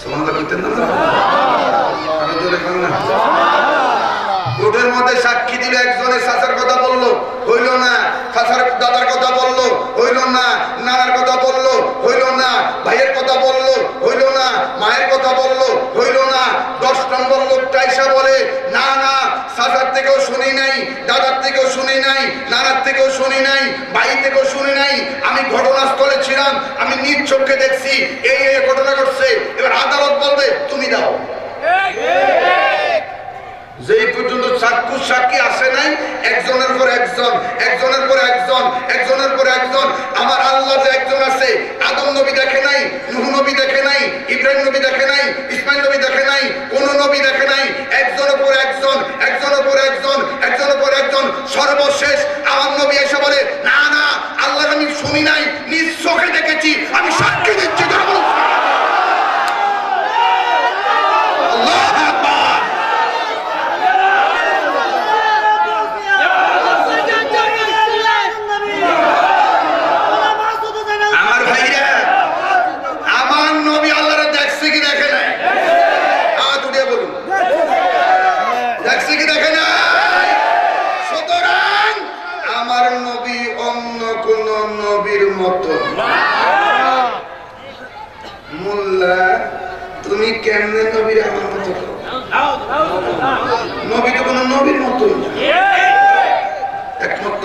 সুবহানাল্লাহ কইতেন না আরও জোরে কোন না কোর্টের মধ্যে সাক্ষী দিলে একজনে চাচার কথা বলল হইল না চাচার দাদার কথা বলল হইল না নানার কথা বলল হইল না ভাইয়ের কথা বলল হইল না মায়ের কথা বলল হইল না দশ নম্বর লোকটা এসে বলে না না চাচার থেকেও শুনি নাই দাদার থেকেও শুনি নাই নানার থেকেও শুনি নাই থেকেও শুনি নাই, আমি ঘটনাস্থলে ছিলাম, আমি নিজ চোখে দেখছি, এই এই ঘটনা ঘটছে। এবার আদালত বলবে, তুমি দাও। যেই পর্যন্ত চাক্ষুষ সাক্ষী আসে নাই, একজনের পর একজন, একজনের পর একজন, একজনের পর একজন। আমার আল্লাহ যে একজন আছে, আদম নবী দেখে নাই, নুহ নবী দেখে নাই, ইব্রাহিম নবী দেখে নাই, ইসমাইল নবী দেখে নাই, কোন নবী দেখে নাই একজনের পর একজন একজনের পর একজন একজনের পর একজন সর্বশেষ আমার নবী এসে বলে না না আল্লাহ আমি শুনি নাই নিজ চোখে দেখেছি আমি সাক্ষী দিচ্ছি ধর্ম আল্লাহু আকবার আমার ভাইরা আমার নবী আল্লাহরে দেখছে কি দেখে নাই হাত উঠিয়ে বলুন দেখছে কি দেখে নাই সুতরাং আমার নবী অন্য কোন নবীর মতো মোল্লা তুমি কেমনে নবীর আমার মতো? নবী কোনো নবীর মতো একমত।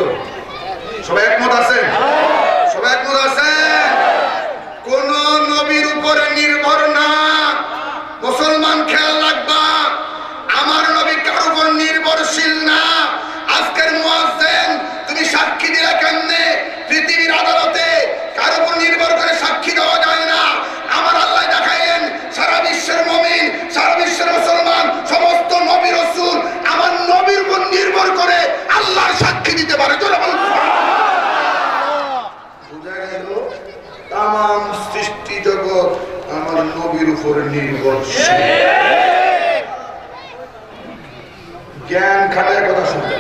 জ্ঞান খাটায় কথা শুনতে।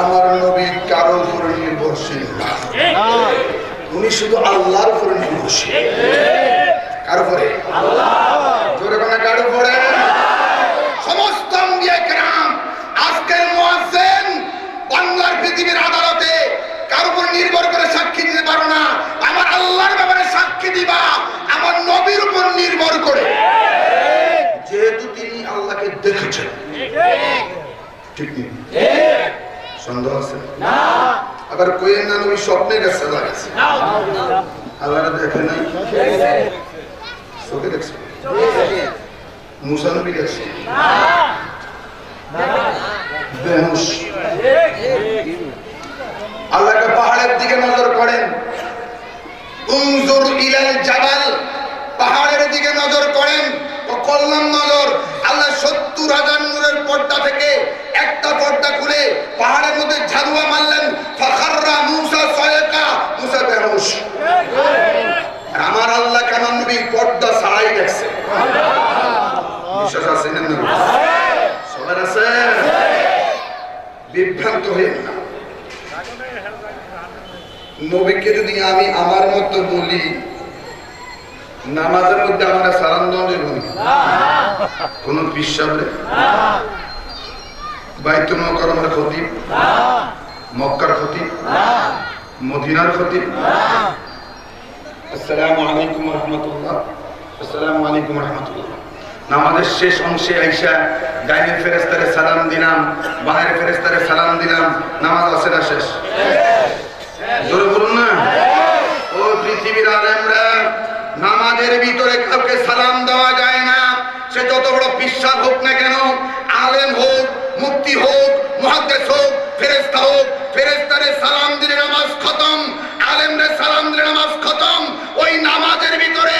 আমার নবী কারও উপরে নির্ভরশীল না। উনি শুধু আল্লাহর উপরে নির্ভরশীল। কারও পরে কার উপরে সমস্ত আম্বিয়া কেরাম আজকের মুয়াজ্জিন বাংলার পৃথিবীর আদালতে কার উপর নির্ভর করে সাক্ষী দিতে পারো না আমার আল্লাহর ব্যাপারে সাক্ষী দিবা আমার নবীর উপর নির্ভর করে যেহেতু তিনি আল্লাহকে দেখেছেন ঠিক নেই সন্দেহ আছে? আবার স্বপ্নে গেছে দেখে নাই? চোখে দেখছে? গেছে আল্লাহকে পাহাড়ের দিকে নজর করেন। উনজুর ইলাল জাবাল পাহাড়ের দিকে নজর করেন। তো করলাম নজর। সত্তর হাজার নূরের পর্দা থেকে একটা পর্দা খুলে পাহাড়ের মধ্যে ঝাড়ুয়া মারলেন, ফাখাররা আমার আল্লাহ কামান নবী পর্দা ছাড়াই দেখছে? বিভ্রান্ত হয়ে না। নবীকে যদি আমি আমার মতো বলি, নামাজের মধ্যে আমরা বলি কোন খতিব মক্কার খতিব মদিনার খতিব আসসালামু আলাইকুম রহমতুল্লাহ। আসসালামু আলাইকুম রহমতুল্লাহ। নামাজের শেষ অংশে আইসা গাইনের ফেরেস্তারে সালাম দিলাম ফেরেস্তারে সালাম দিলাম, নামাজ আছে না শেষ? জোরে বলুন না। ও পৃথিবীর আলেমরা, নামাজের ভিতরে কাউকে সালাম দেওয়া যায় না। সে যত বড় বিশ্বাস হোক না কেন আলেম হোক মুক্তি হোক মহাদেশ হোক ফেরেস্তা হোক ফেরেস্তারে সালাম দিলে নামাজ খতম আলেম রে সালাম দিলে নামাজ খতম ওই নামাজের ভিতরে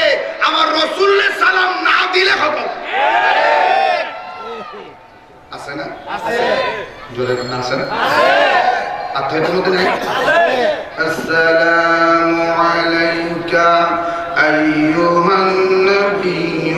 আমার রসুল্লে সালাম না দিলে খতম। আছে না? জোরে না আছে না? আর তো এটার মধ্যে হ্যাঁ? আসসালামু আলাইকা আইয়ুহান নবী।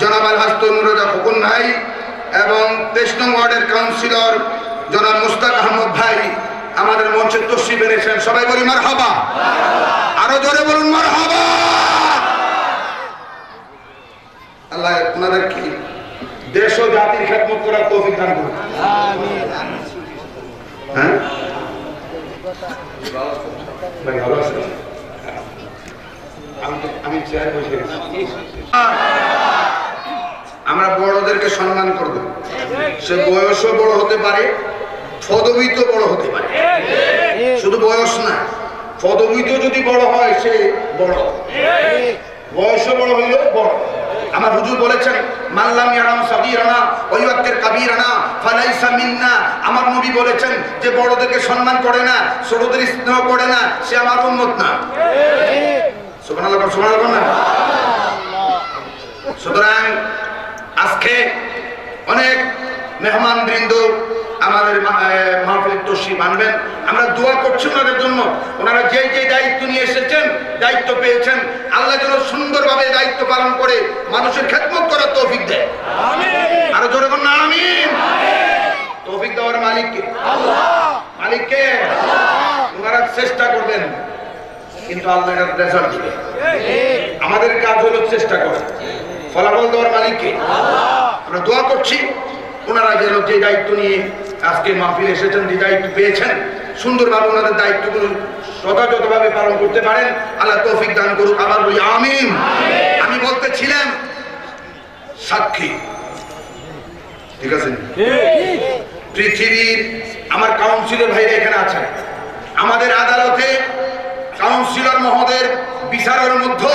জনাব আল হাস্তন খোকন ভাই এবং তেইশ নং ওয়ার্ডের কাউন্সিলর জনাব মুস্তাক আহমদ ভাই, আমাদের মঞ্চে তসিফ এনেছেন। সবাই বলি মার হাবা আরও জোরে বলুন মার হাবা আল্লাহ কি দেশ ও জাতির খেদমত করার তৌফিক করুন। হ্যাঁ? আমি চেয়ারে বসে গেছি। আমরা বড়দেরকে সম্মান করব। সে বয়সও বড় হতে পারে পদবিত বড় হতে পারে। শুধু বয়স না পদবিত যদি বড় হয়, সে বড়। বয়সও বড় হইলেও বড়। আমার হুজুর বলেছেন, মাল্লাম মিন্না। আমার নবী বলেছেন যে, বড়দেরকে করে না স্নেহ করে না, সে আমার না। সুতরাং আজকে অনেক মেহমান বৃন্দ আমাদের মাহফিল তসি মানবেন। আমরা দোয়া করছি ওনাদের জন্য। ওনারা যে যে দায়িত্ব নিয়ে এসেছেন দায়িত্ব পেয়েছেন আল্লাহ যেন সুন্দরভাবে দায়িত্ব পালন করে মানুষের খেদমত করার তৌফিক দেয়। আরও জোরে বলুন আমিন। তৌফিক দেওয়ার মালিককে। মালিককে। ওনারা চেষ্টা করবেন কিন্তু আল্লাহ রেজাল্ট দিবে। আমাদের কাজ হলো চেষ্টা করা। ফলাফল দেওয়ার মালিককে। আমরা দোয়া করছি, ওনারা যেন যে দায়িত্ব নিয়ে আজকে মাহফিল এসেছেন, যে দায়িত্ব পেয়েছেন, সুন্দরভাবে ওনাদের দায়িত্বগুলো যথাযথভাবে পালন করতে পারেন। আল্লাহ তৌফিক দান করুক, আবার বলি আমিন। আমি বলতেছিলাম, সাক্ষী। ঠিক আছে? পৃথিবীর আমার কাউন্সিলর ভাইরা এখানে আছেন। আমাদের আদালতে কাউন্সিলর মহোদয়ের বিচারের মধ্যে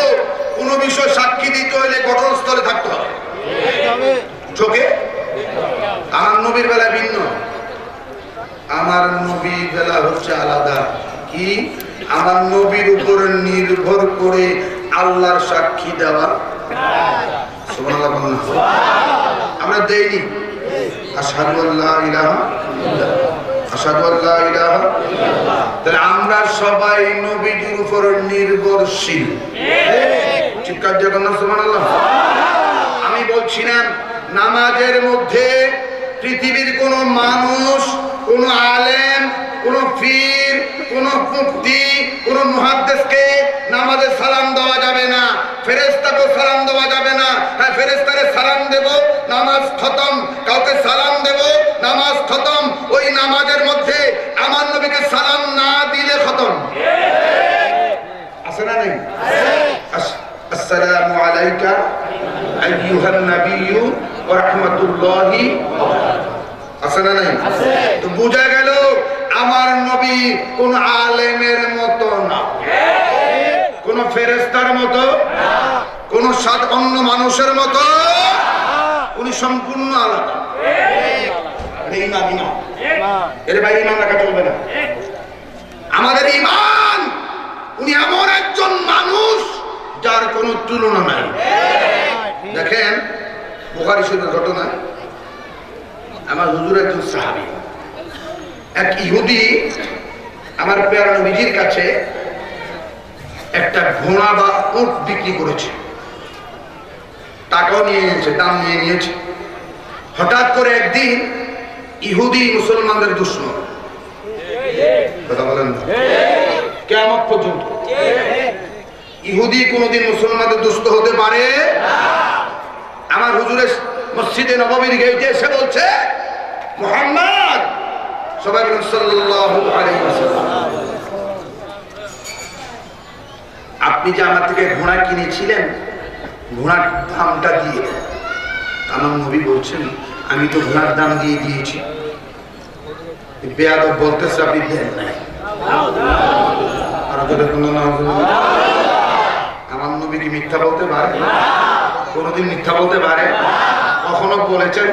কোনো বিষয় সাক্ষী দিতে হলে ঘটনাস্থলে থাকতে হবে। চোখে? আমার নবীর বেলা ভিন্ন। আমার নবীর বেলা হচ্ছে আলাদা। কি? আমার নবীর উপর নির্ভর করে আল্লাহর সাক্ষী দেওয়া। আমরা দেইনি। আশহাদু আল্লাহ ইলাহা আমরা সবাই নবীজির উপর নির্ভরশীল। আমি বলছিলাম নামাজের মধ্যে পৃথিবীর কোন মানুষ, কোন আলেম, কোন পীর, কোন মুক্তি কোন মহাদেশকে নামাজে সালাম দেওয়া যাবে না। ফেরেস্তাকে সালাম দেওয়া যাবে না। হ্যাঁ ফেরেস্তারে সালাম দেব নামাজ খতম কাউকে সালাম দেব নামাজ খতম ওই নামাজের মধ্যে আমার নবীকে সালাম না দিলে খতম আছে না নেই আস- আসসালামু আলাইকা আইয়ুহান নাবিয়্যু ওয়া রাহমাতুল্লাহি আছে না নাই? তো বোঝা গেল আমার নবী কোন আলেমের মতো না। কোন ফেরেস্তার মতো কোন সাত অন্য মানুষের মতো উনি সম্পূর্ণ আলাদা। এটা ইমাম ইমাম। এর বাইরে ইমাম রাখা চলবে না। আমাদের ইমান উনি এমন একজন মানুষ যার কোনো তুলনা নাই। দেখেন, বুখারি শরীফের ঘটনা। আমার হুজুর একজন সাহাবী। এক ইহুদি আমার পেয়ারা নবীজির কাছে একটা ঘোড়া বা উট বিক্রি করেছে। টাকাও নিয়ে নিয়েছে, দাম নিয়ে নিয়েছে। হঠাৎ করে একদিন ইহুদি মুসলমানদের দুশ্মন। কথা বলেন কেমন পর্যন্ত। ইহুদি কোনোদিন মুসলমানদের দুস্থ হতে পারে আমার হুজুরের মসজিদে নবমীর গেটে এসে বলছে, মোহাম্মদ! সবাই বলুন, সাল্লাল্লাহু আলাইহি আপনি যে আমার থেকে ঘোড়া কিনেছিলেন, ঘোড়ার দামটা দিয়ে আমার নবী বলছেন, আমি তো ঘোড়ার দাম দিয়ে দিয়েছি। বেয়াদব বলতেছে, আপনি দেন নাই। আর আমার নবী কি মিথ্যা বলতে পারে? কোনোদিন মিথ্যা বলতে পারে? কখনো বলেছেন?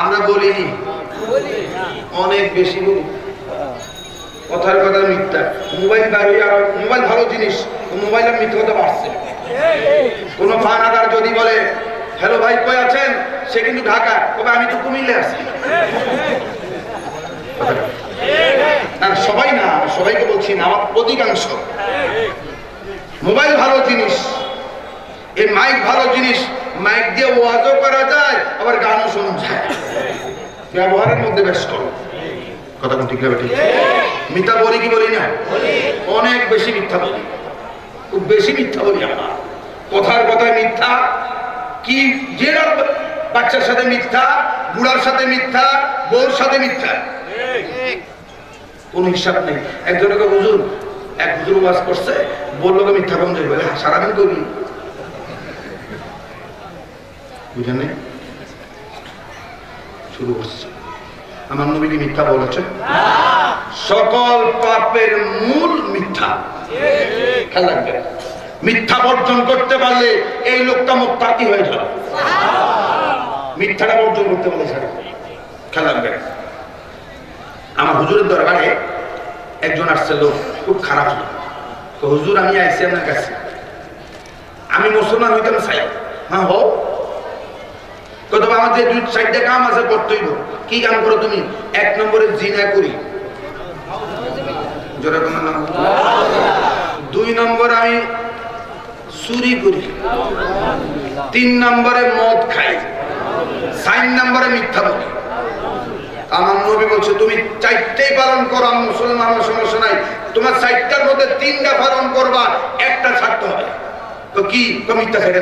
আমরা বলিনি। অনেক বেশি বলি কথার কথা মিথ্যা। মোবাইল দাঁড়িয়ে আর মোবাইল ভালো জিনিস। মোবাইল আর মিথ্যা কথা বাড়ছে। কোন ফান আদার বলে, হ্যালো ভাই, কই আছেন? সে কিন্তু ঢাকা। তবে আমি তো কুমিল্লে আছি। না, সবাই না, সবাইকে বলছি না, আমার অধিকাংশ। মোবাইল ভালো জিনিস। এই মাইক ভালো জিনিস। মাইক দিয়ে ওয়াজও করা যায় আবার গানও শোনা যায়। ব্যবহারের মধ্যে বেশ করো কথা ঠিক হবে ঠিক? মিথ্যা বলি কি বলি না? অনেক বেশি মিথ্যা বলি। খুব বেশি মিথ্যা বলি আমরা। কথার কথায় মিথ্যা। কি যে বাচ্চার সাথে মিথ্যা বুড়ার সাথে মিথ্যা বউর সাথে মিথ্যা। কোন হিসাব নেই। একজনকে হুজুর এক হুজুর ওয়াজ করছে বলল মিথ্যা কম যাবে হ্যাঁ, সারাদিন করবি? বুঝেন শুরু করছে। আমার নবী কি মিথ্যা বলেছে। সকল পাপের মূল মিথ্যা। খেয়াল মিথ্যা বর্জন করতে পারলে এই লোকটা মুক্তাকি হয়ে যাবে। মিথ্যাটা বর্জন করতে পারলে সেটা খেয়াল রাখবে। আমার হুজুরের দরবারে একজন আসছে লোক, খুব খারাপ লোক। তো হুজুর, আমি আইসি আপনার কাছে। আমি মুসলমান হইতাম চাই হ্যাঁ হোক দুই কাম আছে কি কাম করো তুমি? এক নম্বরে জিনা করি। দুই আমি করি। তিন নম্বরে মদ খাই। নম্বরে মিথ্যা আমার বলছে, তুমি চারটেই পালন করো, আমি মুসলমান সমস্যা নাই। তোমার চারটার মধ্যে তিনটা পালন করবা, একটা ছাড়তে হবে। তো কি? মিথ্যা ছেড়ে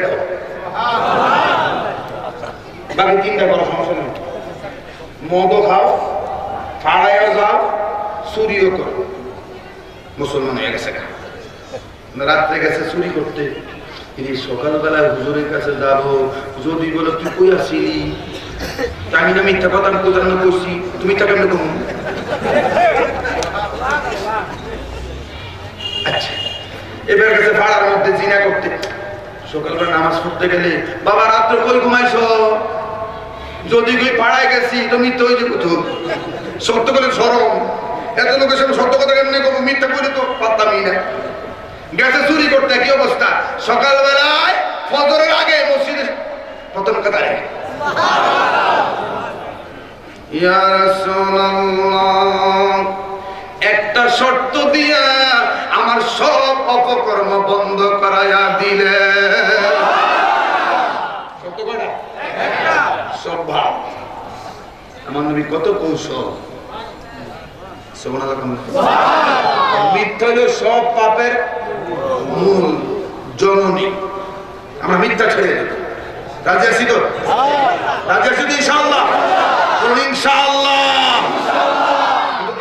বাকি তিনটা করো সমস্যা নেই। মদও খাও, ফাড়াইও যাও, চুরিও করো। মুসলমান হয়ে গেছে। রাত্রে গেছে চুরি করতে। তিনি সকালবেলায় হুজুরের কাছে যাব। যদি বলো, তুই কই আসিলি? আমি না মিথ্যা কথা, আমি কোথাও না করছি? তুমি তা কেমন কম আচ্ছা এবার গেছে পাড়ার মধ্যে জিনা করতে। সকালবেলা নামাজ পড়তে গেলে, বাবা, রাত্রে কই ঘুমাইছো? যদি কই পাড়ায় গেছি, তো মিথ্যা হয়ে যাব সত্য করে সরম। এত লোকের সামনে সত্য কথা কেমনি করব মিথ্যা করে তো পারতামই না। গেছে চুরি করতে কি অবস্থা। সকালবেলায় ফজরের আগে মসজিদে প্রথম কাতারে একটা শর্ত দিয়া আমার সব অপকর্ম বন্ধ করাইয়া দিলে শর্ত কয়টা? সব ভাব আমার নবী কত কৌশল। মিথ্যা হলো সব পাপের মূল জননী। আমরা মিথ্যা ছেড়ে দেব। রাজি আছি তো? রাজি আছি ইনশাআল্লাহ?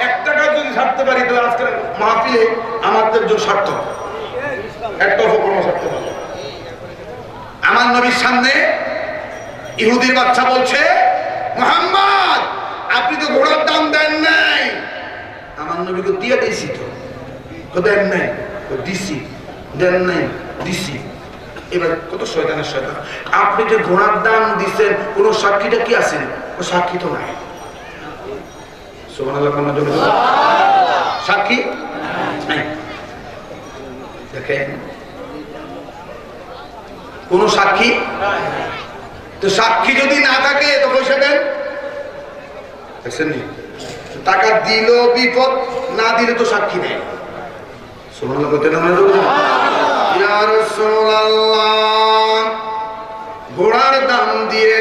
কিন্তু যদি ছাড়তে পারি তো আজকের মাহফিলে আমাদের জন্য সার্থক। একটা অপকর্ম ছাড়তে পারব আমার নবীর সামনে ইহুদির বাচ্চা বলছে মোহাম্মদ আপনি তো ঘোড়ার দাম দেন নাই। আমার নবীকে দিয়ে দিয়েছি তো। দেন নাই দিছি। দেন নাই দিছি। এবার কত শয়তানের শয়তান। আপনি যে ঘোড়ার দাম দিচ্ছেন কোন সাক্ষীটা কি আছে? ও সাক্ষী তো নাই। সাক্ষী? দেখেন। কোন সাক্ষী? তো সাক্ষী যদি না থাকে তো পয়সা দেন। দেখছেন? টাকা দিল বিপদ না দিলে তো সাক্ষী নেই। না ঘোড়ার দাম দিয়ে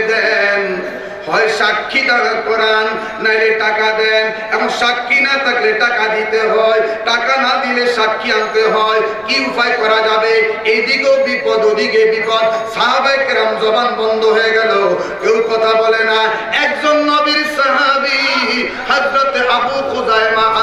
সাক্ষী করান নাইলে টাকা দেন। এবং সাক্ষী না থাকলে টাকা দিতে হয়। টাকা না দিলে সাক্ষী আনতে হয়। কি উপায় করা যাবে? এদিকেও বিপদ, ওদিকে বিপদ। সাহাবায়ে কেরাম জবান বন্ধ হয়ে গেল। কেউ কথা বলে না। একজন নবীর সাহাবী হজরত আবু খুজাইমা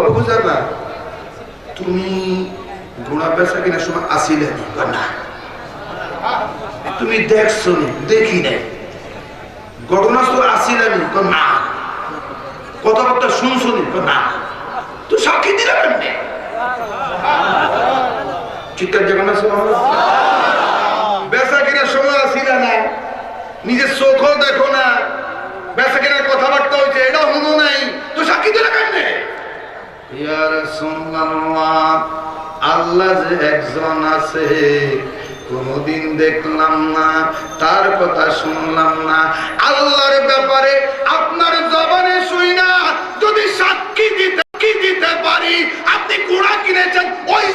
ও আবু খুজাইমা তুমি ঘোড়া কিনার সময় আসিলে না তুমি দেখছ নি? দেখি নাই ঘটনা তো আসিলাম না কথাবার্তা শুনছো নি? না তুই সাক্ষী দিলে চিৎকার বেচা কেনার সময় আসি না না, নিজের চোখও দেখো না বেচা কেনার কথাবার্তা হয়েছে এটা হলো নাই তুই সাক্ষী দিলে কেমনে ইয়া রাসূলুল্লাহ আল্লাহ যে একজন আছে, কোনদিন দেখলাম না, তার কথা শুনলাম না। আল্লাহর ব্যাপারে আপনার জবানে শুই না। যদি সাক্ষী দিতে কি দিতে পারি, আপনি ঘোড়া কিনেছেন, ওই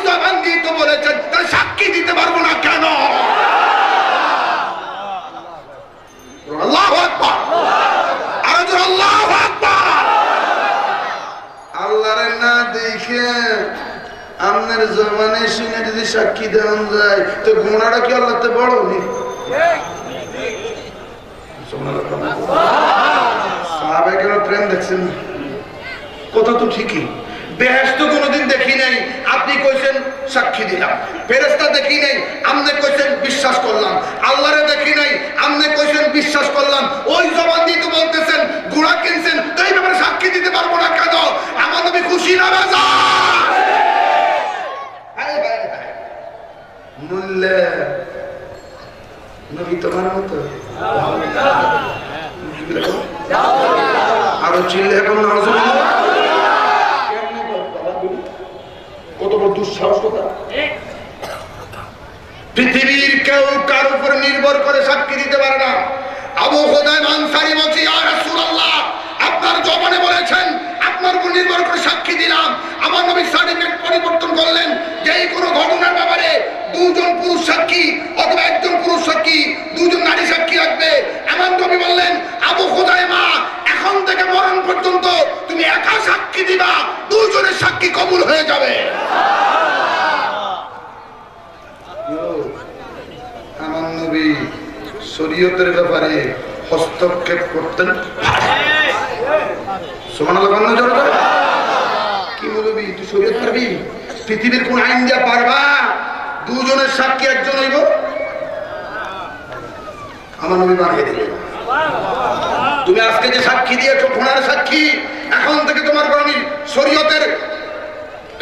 সাক্ষী দিতে পারব না কেন? আল্লাহ আরও জোরে আল্লাহ আকবার আল্লাহরে না দেখে আপনার জমানে শুনে যদি সাক্ষী দেওয়া যায়, তো ঘোড়াটা কি আল্লাহতে বড় নি সাহাবাহিকের প্রেম দেখছেন। কথা তো ঠিকই। বেহেস্ত কোনোদিন দেখি নাই। আপনি কইছেন সাক্ষী দিলাম। ফেরেস্তা দেখি নাই আমনে কইছেন বিশ্বাস করলাম। আল্লাহরে দেখি নাই আমনে কইছেন বিশ্বাস করলাম। ওই জবান দিয়ে তো বলতেছেন গুড়া কিনছেন তো এই ব্যাপারে সাক্ষী দিতে পারব না কেন? আমার নবী খুশি না বেজা মূল্যে নবী তোমার মতো। আরও চিল্লে এখন নাউজুবিল্লাহ কত পৃথিবীর কেউ কার উপর নির্ভর করে সাক্ষী দিতে পারে না। আবু হোদাই আনসারি ইয়া রাসূলুল্লাহ, আপনার জবানে বলেছেন, আপনার উপর নির্ভর করে সাক্ষী দিলাম। আমার নবী সার্টিফিকেট পরিবর্তন করলেন। যে কোনো ঘটনার ব্যাপারে দুজন পুরুষ সাক্ষী অথবা একজন পুরুষ সাক্ষী, দুজন নারী সাক্ষী রাখবে। আমার নবী বললেন, আবু হোদাই মা এখন থেকে মরণ পর্যন্ত তুমি একা সাক্ষী দিবা, দুজনের সাক্ষী কবুল হয়ে যাবে। আমার নবী শরীয়তের ব্যাপারে হস্তক্ষেপ করতেন। কি বলবি তুই পারবি? পৃথিবীর আইন পারবা? দুজনের সাক্ষী একজন আমার নবী দিলেন। তুমি আজকে যে সাক্ষী দিয়েছ ঘোড়ার সাক্ষী, এখন থেকে তোমার আমি শরীয়তের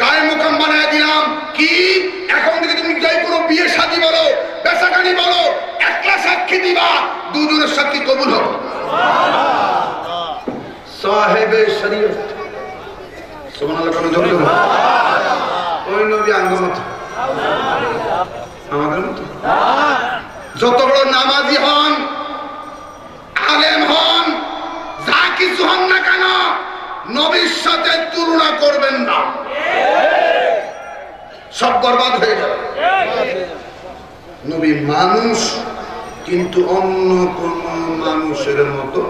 গায়ে মুকাম বানায় দিলাম। কি? এখন থেকে তুমি যাই কোনো বিয়ে শাদী বলো বেসাকানি বলো, একলা সাক্ষী দিবা, দুজনের সাক্ষী কবুল হবে। সাহেবে শরীয়ত। সুবহানাল্লাহ আমাদের মতো। যত বড় নামাজি হন সাথে তুলনা করবেন না। সব বরবাদ হয়ে যাবে। নবী মানুষ, কিন্তু অন্য কোন মানুষের মতো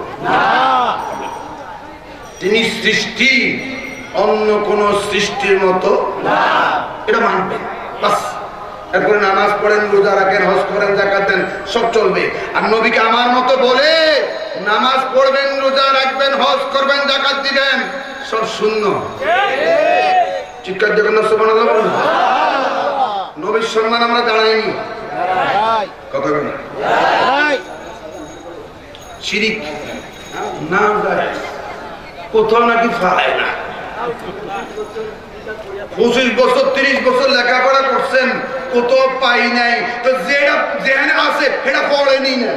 তিনি সৃষ্টি, অন্য কোন সৃষ্টির মতো এটা মানবেন। এরপরে নামাজ পড়েন, রোজা রাখেন, হজ করেন জাকাত দেন, সব চলবে। আর নবীকে আমার মতো বলে নামাজ পড়বেন, রোজা রাখবেন, হজ করবেন জাকাত দিবেন। সব শূন্য। চিৎকার জগন্নাথ সুবহানাল্লাহ বলুন। নবীর সম্মান আমরা জানাইনি। কথা বলেন। শিরিক না কোথাও নাকি ফালায় না। পঁচিশ বছর তিরিশ বছর লেখাপড়া করছেন কোথাও পাই নাই। তো যেটা যেখানে আছে সেটা পড়েনি না।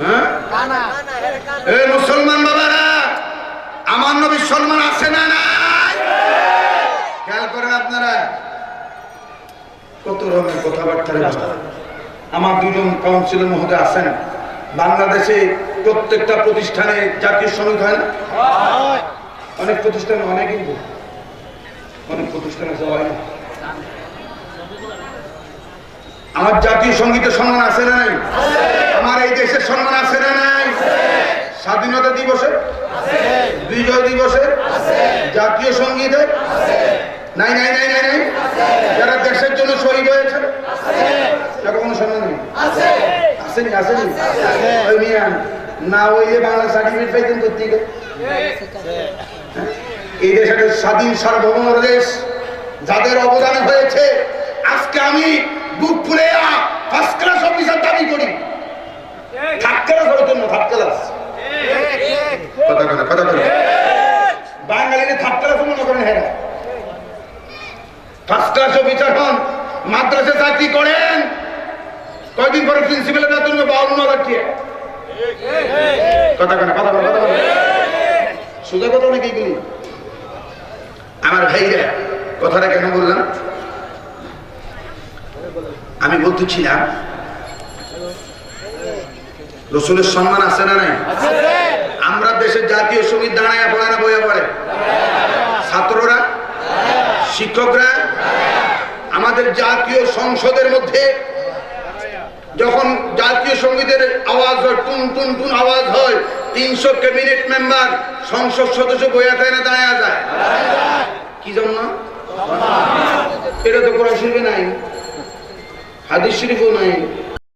হ্যাঁ? মুসলমান বাবারা, আমার নবীর সম্মান আছে না খেয়াল করেন আপনারা, কত রকমের কথাবার্তা আমার দুজন কাউন্সিলর মহোদয় আছেন। বাংলাদেশে প্রত্যেকটা প্রতিষ্ঠানে জাতীয় সংগীত হয় অনেক প্রতিষ্ঠানে অনেক অনেক প্রতিষ্ঠানে যাওয়া হয় আমার জাতীয় সঙ্গীতের সম্মান আছে না নাই? আমার এই দেশের সম্মান আছে না নাই? স্বাধীনতা দিবসে? বিজয় দিবসে? জাতীয় সঙ্গীতে? নাই নাই নাই নাই নাই। যারা দেশের জন্য শহীদ হয়েছে? তারা কোনো সম্মান নেই? আসেনি আসেনি? ওই মিয়া না হইলে বাংলা সার্টিফিকেট পাইতেন করতে এই দেশ একটা স্বাধীন সার্বভৌম দেশ যাদের অবদান হয়েছে আজকে আমি বুক ফুলে ফার্স্ট ক্লাস অফিসার দাবি করি। থার্ড ক্লাস হইতেন না থার্ড ক্লাস করে কথা বাঙালিকে থার্ড মনে করেন হেরা। ফার্স্ট ক্লাস অফিসার হন মাদ্রাসে চাকরি করেন। কয়দিন পরে প্রিন্সিপালের বেতন বাউন্ন হাজার টিয়া কথা কথা কথা বলো সোজা কথা নাকি এগুলি আমার ভাইরা কথাটা কেন বললাম? আমি বলতেছিলাম রসুলের সম্মান আছে না নাই? আমরা দেশের জাতীয় সংগীত দাঁড়ায় পড়ে না বইয়া পড়ে। ছাত্ররা শিক্ষকরা আমাদের জাতীয় সংসদের মধ্যে যখন জাতীয় সঙ্গীতের আওয়াজ হয় টুন টুন টুন আওয়াজ হয় তিনশো ক্যাবিনেট মেম্বার সংসদ সদস্য বইয়া থাকে না দাঁড়ায় যায়। কি জন্য? এটা তো কোরআন শরীফে নাই। হাদিস শরীফও নাই।